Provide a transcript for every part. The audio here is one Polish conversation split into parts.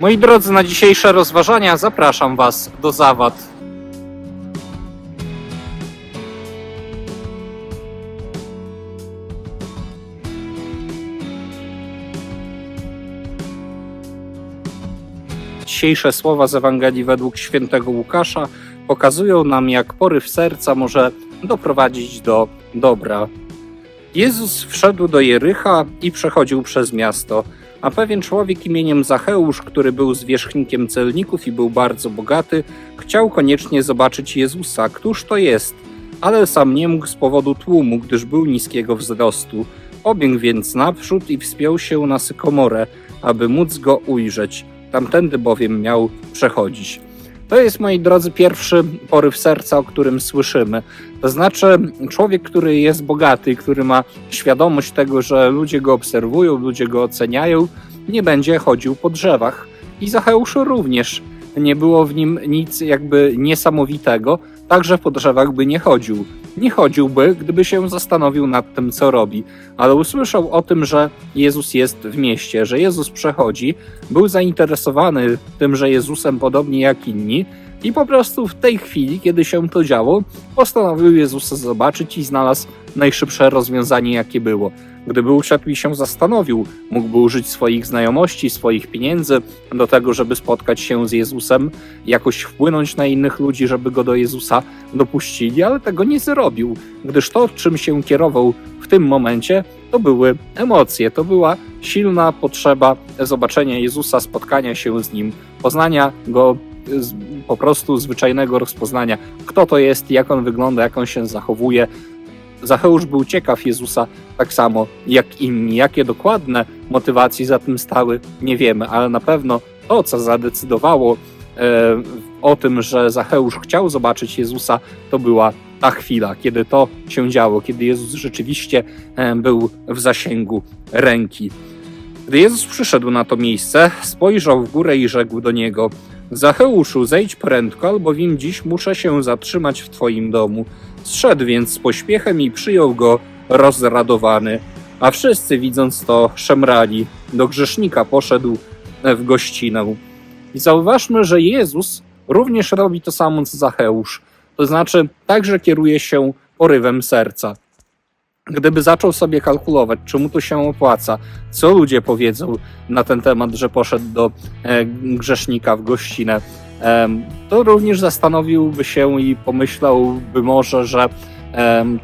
Moi drodzy, na dzisiejsze rozważania zapraszam Was do Zawad. Dzisiejsze słowa z Ewangelii według świętego Łukasza pokazują nam, jak poryw serca może doprowadzić do dobra. Jezus wszedł do Jericha i przechodził przez miasto. A pewien człowiek imieniem Zacheusz, który był zwierzchnikiem celników i był bardzo bogaty, chciał koniecznie zobaczyć Jezusa, któż to jest, ale sam nie mógł z powodu tłumu, gdyż był niskiego wzrostu. Pobiegł więc naprzód i wspiął się na sykomorę, aby móc go ujrzeć. Tamtędy bowiem miał przechodzić. To jest, moi drodzy, pierwszy poryw serca, o którym słyszymy. To znaczy, człowiek, który jest bogaty, który ma świadomość tego, że ludzie go obserwują, ludzie go oceniają, nie będzie chodził po drzewach. I Zacheuszu również nie było w nim nic jakby niesamowitego, także po drzewach by nie chodził. Nie chodziłby, gdyby się zastanowił nad tym, co robi, ale usłyszał o tym, że Jezus jest w mieście, że Jezus przechodzi, był zainteresowany tym, że Jezusem podobnie jak inni i po prostu w tej chwili, kiedy się to działo, postanowił Jezusa zobaczyć i znalazł najszybsze rozwiązanie, jakie było. Gdyby uszedł i się zastanowił, mógłby użyć swoich znajomości, swoich pieniędzy do tego, żeby spotkać się z Jezusem, jakoś wpłynąć na innych ludzi, żeby go do Jezusa dopuścili, ale tego nie zrobił, gdyż to, czym się kierował w tym momencie, to były emocje, to była silna potrzeba zobaczenia Jezusa, spotkania się z nim, poznania go po prostu zwyczajnego rozpoznania, kto to jest, jak on wygląda, jak on się zachowuje. Zacheusz był ciekaw Jezusa tak samo jak inni. Jakie dokładne motywacje za tym stały, nie wiemy, ale na pewno to, co zadecydowało e, o tym, że Zacheusz chciał zobaczyć Jezusa, to była ta chwila, kiedy to się działo, kiedy Jezus rzeczywiście e, był w zasięgu ręki. Gdy Jezus przyszedł na to miejsce, spojrzał w górę i rzekł do niego: Zacheuszu, zejdź prędko, albowiem dziś muszę się zatrzymać w twoim domu. Zszedł więc z pośpiechem i przyjął go rozradowany. A wszyscy, widząc to, szemrali. Do grzesznika poszedł w gościnę. I zauważmy, że Jezus również robi to samo co Zacheusz. To znaczy, także kieruje się porywem serca. Gdyby zaczął sobie kalkulować, czy mu to się opłaca, co ludzie powiedzą na ten temat, że poszedł do e, grzesznika w gościnę, to również zastanowiłby się i pomyślałby może, że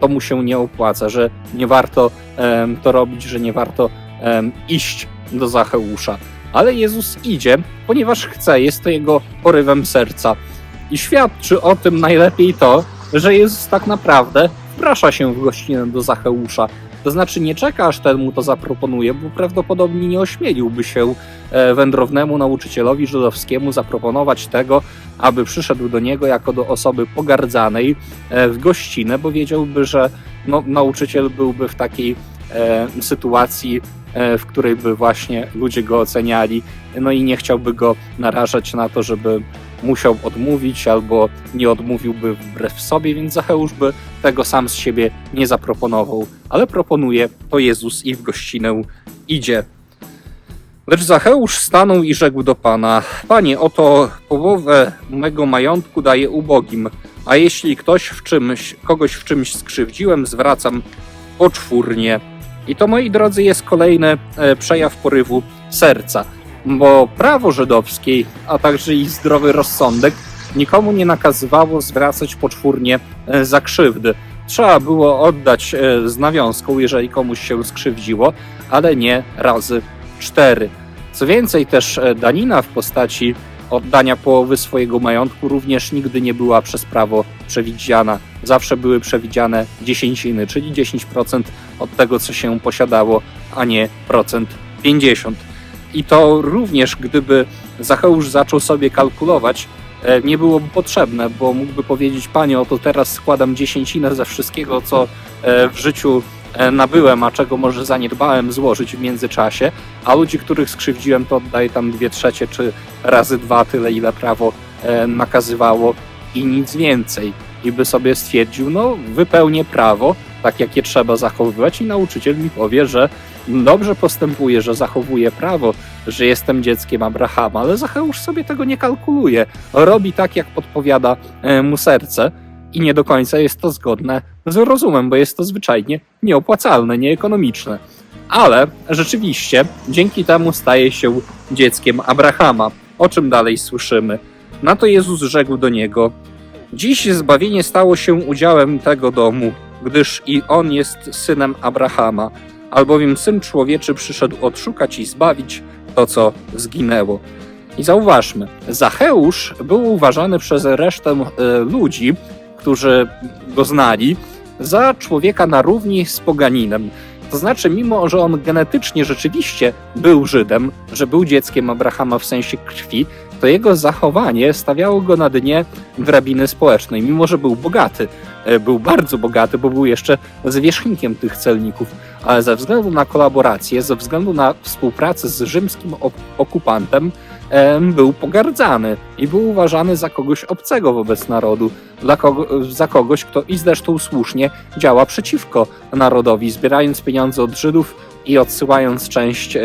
to mu się nie opłaca, że nie warto to robić, że nie warto iść do Zacheusza. Ale Jezus idzie, ponieważ chce, jest to jego porywem serca. I świadczy o tym najlepiej to, że Jezus tak naprawdę wprasza się w gościnę do Zacheusza. To znaczy nie czeka, aż ten mu to zaproponuje, bo prawdopodobnie nie ośmieliłby się e, wędrownemu nauczycielowi żydowskiemu zaproponować tego, aby przyszedł do niego jako do osoby pogardzanej e, w gościnę, bo wiedziałby, że no, nauczyciel byłby w takiej e, sytuacji, w której by właśnie ludzie go oceniali, no i nie chciałby go narażać na to, żeby musiał odmówić albo nie odmówiłby wbrew sobie, więc Zacheusz by tego sam z siebie nie zaproponował, ale proponuje to Jezus i w gościnę idzie. Lecz Zacheusz stanął i rzekł do Pana: Panie, oto połowę mego majątku daję ubogim, a jeśli ktoś w czymś, kogoś w czymś skrzywdziłem, zwracam poczwórnie. I to, moi drodzy, jest kolejny e, przejaw porywu serca, bo prawo żydowskie, a także i zdrowy rozsądek nikomu nie nakazywało zwracać poczwórnie e, za krzywdy. Trzeba było oddać e, z nawiązką, jeżeli komuś się skrzywdziło, ale nie razy cztery. Co więcej, też e, danina w postaci oddania połowy swojego majątku również nigdy nie była przez prawo przewidziana. Zawsze były przewidziane dziesięciny, czyli 10% od tego, co się posiadało, a nie procent 50. I to również, gdyby Zacheusz zaczął sobie kalkulować, e, nie byłoby potrzebne, bo mógłby powiedzieć, panie, oto teraz składam dziesięcinę ze wszystkiego, co e, w życiu e, nabyłem, a czego może zaniedbałem złożyć w międzyczasie, a ludzi, których skrzywdziłem, to oddaję tam dwie trzecie, czy razy dwa tyle, ile prawo nakazywało i nic więcej. I by sobie stwierdził, no wypełnię prawo, tak jak je trzeba zachowywać i nauczyciel mi powie, że dobrze postępuje, że zachowuje prawo, że jestem dzieckiem Abrahama, ale Zacheusz sobie tego nie kalkuluje. Robi tak, jak podpowiada e, mu serce i nie do końca jest to zgodne z rozumem, bo jest to zwyczajnie nieopłacalne, nieekonomiczne. Ale rzeczywiście dzięki temu staje się dzieckiem Abrahama. O czym dalej słyszymy? Na to Jezus rzekł do niego: Dziś zbawienie stało się udziałem tego domu, gdyż i on jest synem Abrahama, albowiem syn człowieczy przyszedł odszukać i zbawić to, co zginęło. I zauważmy, Zacheusz był uważany przez resztę e, ludzi, którzy go znali, za człowieka na równi z poganinem. To znaczy, mimo że on genetycznie rzeczywiście był Żydem, że był dzieckiem Abrahama w sensie krwi, to jego zachowanie stawiało go na dnie drabiny społecznej, mimo że był bogaty. E, Był bardzo bogaty, bo był jeszcze zwierzchnikiem tych celników, ale ze względu na kolaborację, ze względu na współpracę z rzymskim ok- okupantem, em, był pogardzany i był uważany za kogoś obcego wobec narodu, kogo, za kogoś, kto i zresztą słusznie działa przeciwko narodowi, zbierając pieniądze od Żydów i odsyłając część e,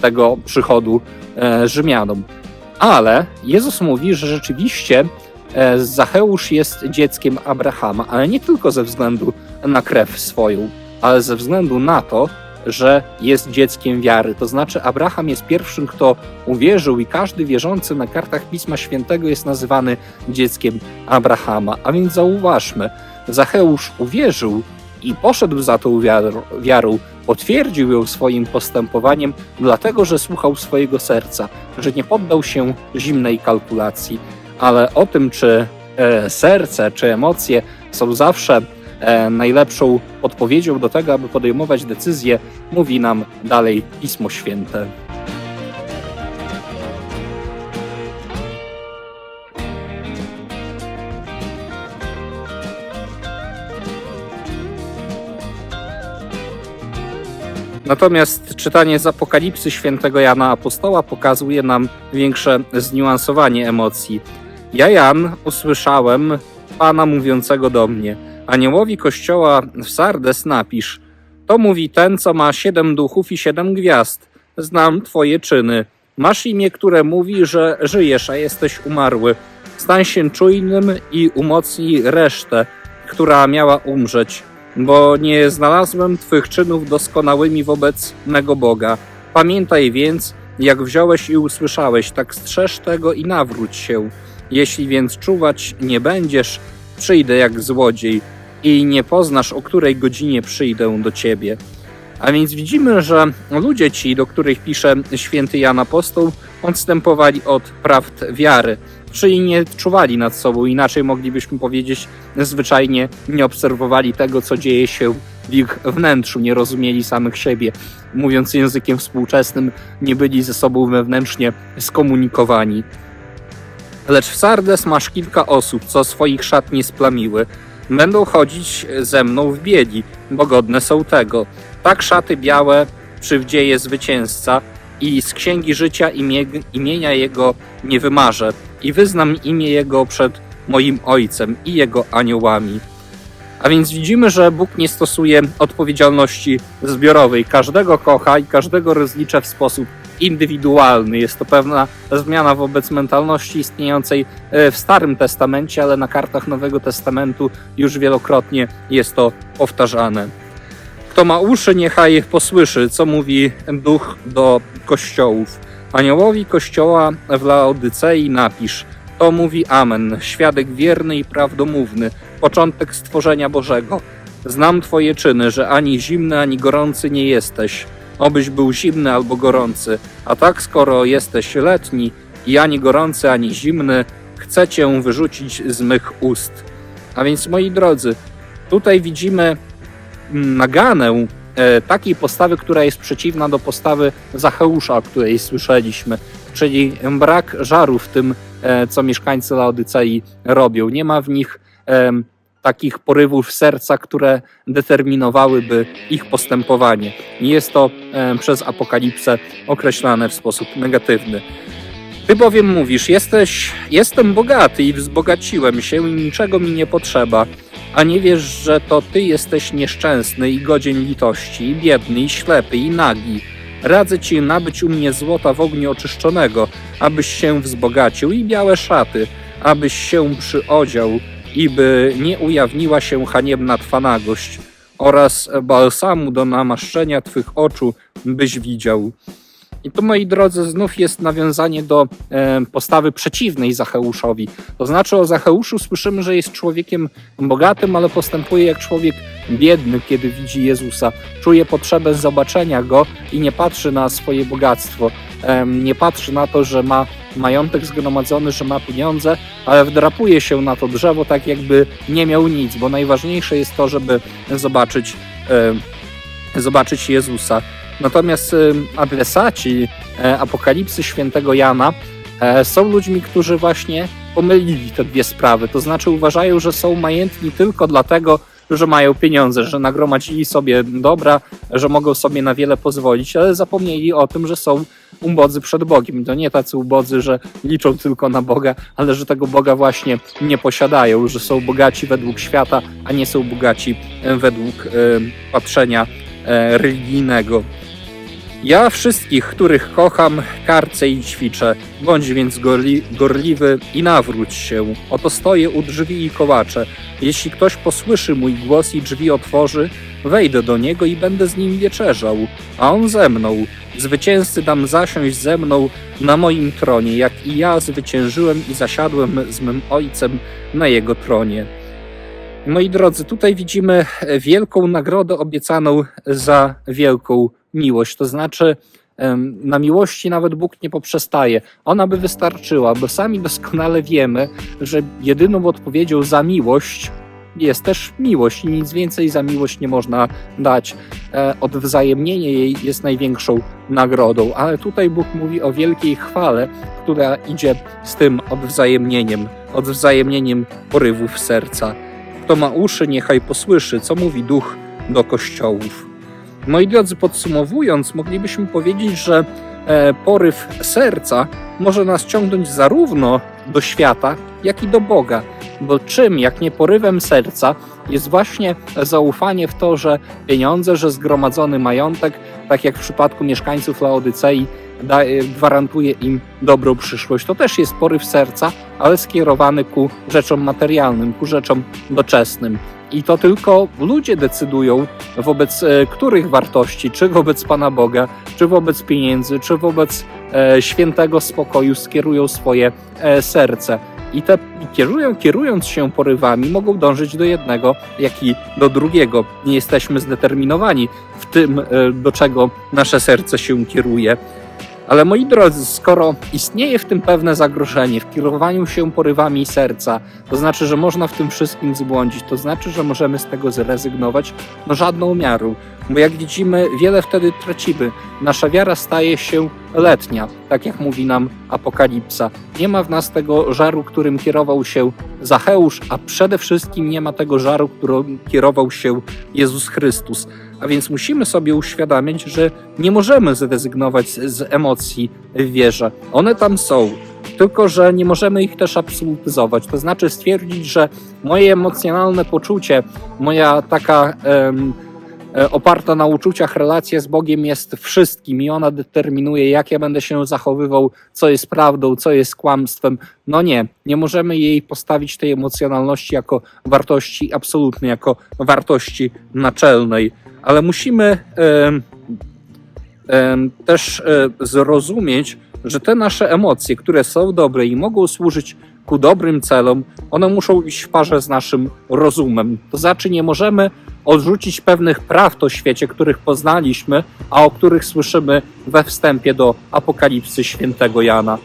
tego przychodu e, Rzymianom. Ale Jezus mówi, że rzeczywiście e, Zacheusz jest dzieckiem Abrahama, ale nie tylko ze względu na krew swoją, ale ze względu na to, że jest dzieckiem wiary. To znaczy, Abraham jest pierwszym, kto uwierzył, i każdy wierzący na kartach Pisma Świętego jest nazywany dzieckiem Abrahama. A więc zauważmy, Zacheusz uwierzył i poszedł za tą wiarą, wiarą, potwierdził ją swoim postępowaniem, dlatego że słuchał swojego serca, że nie poddał się zimnej kalkulacji. Ale o tym, czy e, serce, czy emocje są zawsze e, najlepszą odpowiedzią do tego, aby podejmować decyzje, mówi nam dalej Pismo Święte. Natomiast czytanie z Apokalipsy świętego Jana Apostoła pokazuje nam większe zniuansowanie emocji. Ja, Jan, usłyszałem Pana mówiącego do mnie, aniołowi kościoła w Sardes napisz, to mówi ten, co ma siedem duchów i siedem gwiazd. Znam twoje czyny. Masz imię, które mówi, że żyjesz, a jesteś umarły. Stań się czujnym i umocnij resztę, która miała umrzeć bo nie znalazłem Twych czynów doskonałymi wobec mego Boga. Pamiętaj więc, jak wziąłeś i usłyszałeś, tak strzeż tego i nawróć się. Jeśli więc czuwać nie będziesz, przyjdę jak złodziej i nie poznasz, o której godzinie przyjdę do Ciebie. A więc widzimy, że ludzie ci, do których pisze święty Jan Apostoł, odstępowali od prawd wiary, czyli nie czuwali nad sobą, inaczej moglibyśmy powiedzieć, zwyczajnie nie obserwowali tego, co dzieje się w ich wnętrzu, nie rozumieli samych siebie. Mówiąc językiem współczesnym, nie byli ze sobą wewnętrznie skomunikowani. Lecz w Sardes masz kilka osób, co swoich szat nie splamiły. Będą chodzić ze mną w bieli, bo godne są tego. Tak szaty białe przywdzieje zwycięzca i z księgi życia imienia jego nie wymarzę i wyznam imię jego przed moim ojcem i jego aniołami. A więc widzimy, że Bóg nie stosuje odpowiedzialności zbiorowej. Każdego kocha i każdego rozlicza w sposób indywidualny. Jest to pewna zmiana wobec mentalności istniejącej e, w Starym Testamencie, ale na kartach Nowego Testamentu już wielokrotnie jest to powtarzane. Kto ma uszy, niechaj posłyszy, co mówi duch do kościołów. Aniołowi kościoła w Laodycei napisz: To mówi Amen, świadek wierny i prawdomówny, początek stworzenia Bożego. Znam Twoje czyny, że ani zimny, ani gorący nie jesteś. Obyś był zimny albo gorący, a tak skoro jesteś letni i ani gorący, ani zimny, chcę Cię wyrzucić z mych ust. A więc, moi drodzy, tutaj widzimy naganę takiej postawy, która jest przeciwna do postawy Zacheusza, o której słyszeliśmy, czyli brak żaru w tym, e, co mieszkańcy Laodycei robią. Nie ma w nich em, takich porywów serca, które determinowałyby ich postępowanie. Nie jest to przez apokalipsę określane w sposób negatywny. Ty bowiem mówisz, jesteś, jestem bogaty i wzbogaciłem się i niczego mi nie potrzeba, a nie wiesz, że to ty jesteś nieszczęsny i godzien litości, i biedny, i ślepy, i nagi. Radzę ci nabyć u mnie złota w ogniu oczyszczonego, abyś się wzbogacił i białe szaty, abyś się przyodział i by nie ujawniła się haniebna twa nagość oraz balsamu do namaszczenia twych oczu, byś widział. I tu, moi drodzy, znów jest nawiązanie do e, postawy przeciwnej Zacheuszowi. To znaczy, o Zacheuszu słyszymy, że jest człowiekiem bogatym, ale postępuje jak człowiek biedny, kiedy widzi Jezusa. Czuje potrzebę zobaczenia go i nie patrzy na swoje bogactwo. Nie patrzy na to, że ma majątek zgromadzony, że ma pieniądze, ale wdrapuje się na to drzewo tak, jakby nie miał nic, bo najważniejsze jest to, żeby zobaczyć, e, zobaczyć Jezusa. Natomiast y, adresaci e, Apokalipsy Świętego Jana e, są ludźmi, którzy właśnie pomylili te dwie sprawy. To znaczy uważają, że są majętni tylko dlatego, że mają pieniądze, że nagromadzili sobie dobra, że mogą sobie na wiele pozwolić, ale zapomnieli o tym, że są ubodzy przed Bogiem. To nie tacy ubodzy, że liczą tylko na Boga, ale że tego Boga właśnie nie posiadają, że są bogaci według świata, a nie są bogaci e, według patrzenia religijnego. Ja wszystkich, których kocham, karcę i ćwiczę. Bądź więc gorli, gorliwy i nawróć się. Oto stoję u drzwi i kołaczę. Jeśli ktoś posłyszy mój głos i drzwi otworzy, wejdę do niego i będę z nim wieczerzał, a on ze mną. Zwycięzcy dam zasiąść ze mną na moim tronie, jak i ja zwyciężyłem i zasiadłem z mym ojcem na jego tronie. Moi drodzy, tutaj widzimy wielką nagrodę obiecaną za wielką miłość. To znaczy, na miłości nawet Bóg nie poprzestaje. Ona by wystarczyła, bo sami doskonale wiemy, że jedyną odpowiedzią za miłość jest też miłość i nic więcej za miłość nie można dać. E, odwzajemnienie jej jest największą nagrodą, ale tutaj Bóg mówi o wielkiej chwale, która idzie z tym odwzajemnieniem, odwzajemnieniem porywów serca. Kto ma uszy, niechaj posłyszy, co mówi duch do kościołów. Moi drodzy, podsumowując, moglibyśmy powiedzieć, że e, poryw serca może nas ciągnąć zarówno do świata, jak i do Boga. Bo czym, jak nie porywem serca, jest właśnie zaufanie w to, że pieniądze, że zgromadzony majątek, tak jak w przypadku mieszkańców Laodycei, e, gwarantuje im dobrą przyszłość. To też jest poryw serca, ale skierowany ku rzeczom materialnym, ku rzeczom doczesnym. I to tylko ludzie decydują, wobec e, których wartości, czy wobec Pana Boga, czy wobec pieniędzy, czy wobec e, świętego spokoju skierują swoje e, serce. I te kierują, kierując się porywami, mogą dążyć do jednego, jak i do drugiego. Nie jesteśmy zdeterminowani w tym, do czego nasze serce się kieruje. Ale moi drodzy, skoro istnieje w tym pewne zagrożenie, w kierowaniu się porywami serca, to znaczy, że można w tym wszystkim zbłądzić, to znaczy, że możemy z tego zrezygnować, no żadną miarą. Bo jak widzimy, wiele wtedy tracimy. Nasza wiara staje się letnia, tak jak mówi nam Apokalipsa. Nie ma w nas tego żaru, którym kierował się Zacheusz, a przede wszystkim nie ma tego żaru, którym kierował się Jezus Chrystus. A więc musimy sobie uświadamiać, że nie możemy zrezygnować z emocji w wierze. One tam są, tylko że nie możemy ich też absolutyzować. To znaczy stwierdzić, że moje emocjonalne poczucie, moja taka oparta na uczuciach relacja z Bogiem jest wszystkim i ona determinuje, jak ja będę się zachowywał, co jest prawdą, co jest kłamstwem. No nie, nie możemy jej postawić tej emocjonalności jako wartości absolutnej, jako wartości naczelnej ale musimy też e, zrozumieć, że te nasze emocje, które są dobre i mogą służyć ku dobrym celom, one muszą iść w parze z naszym rozumem. To znaczy, nie możemy odrzucić pewnych prawd o świecie, których poznaliśmy, a o których słyszymy we wstępie do Apokalipsy świętego Jana.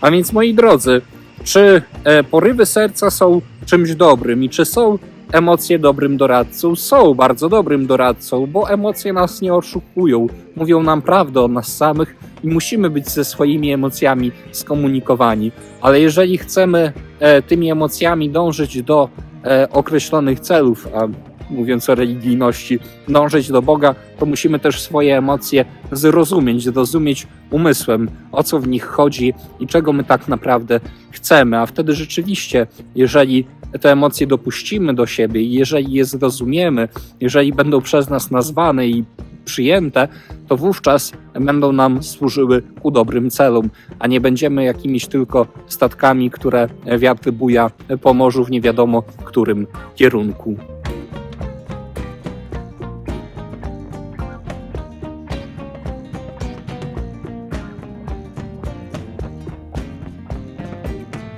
A więc, moi drodzy, czy e, porywy serca są czymś dobrym i czy są emocje dobrym doradcą są bardzo dobrym doradcą, bo emocje nas nie oszukują, mówią nam prawdę o nas samych i musimy być ze swoimi emocjami skomunikowani. Ale jeżeli chcemy e, tymi emocjami dążyć do e, określonych celów, a mówiąc o religijności, dążyć do Boga, to musimy też swoje emocje zrozumieć, zrozumieć umysłem, o co w nich chodzi i czego my tak naprawdę chcemy. A wtedy rzeczywiście, jeżeli te emocje dopuścimy do siebie i jeżeli je zrozumiemy, jeżeli będą przez nas nazwane i przyjęte, to wówczas będą nam służyły ku dobrym celom, a nie będziemy jakimiś tylko statkami, które wiatr buja po morzu w nie wiadomo którym kierunku.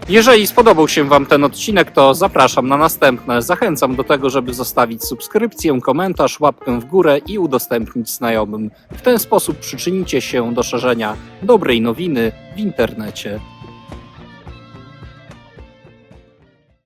Jeżeli spodobał się Wam ten odcinek, to zapraszam na następne. Zachęcam do tego, żeby zostawić subskrypcję, komentarz, łapkę w górę i udostępnić znajomym. W ten sposób przyczynicie się do szerzenia dobrej nowiny w internecie.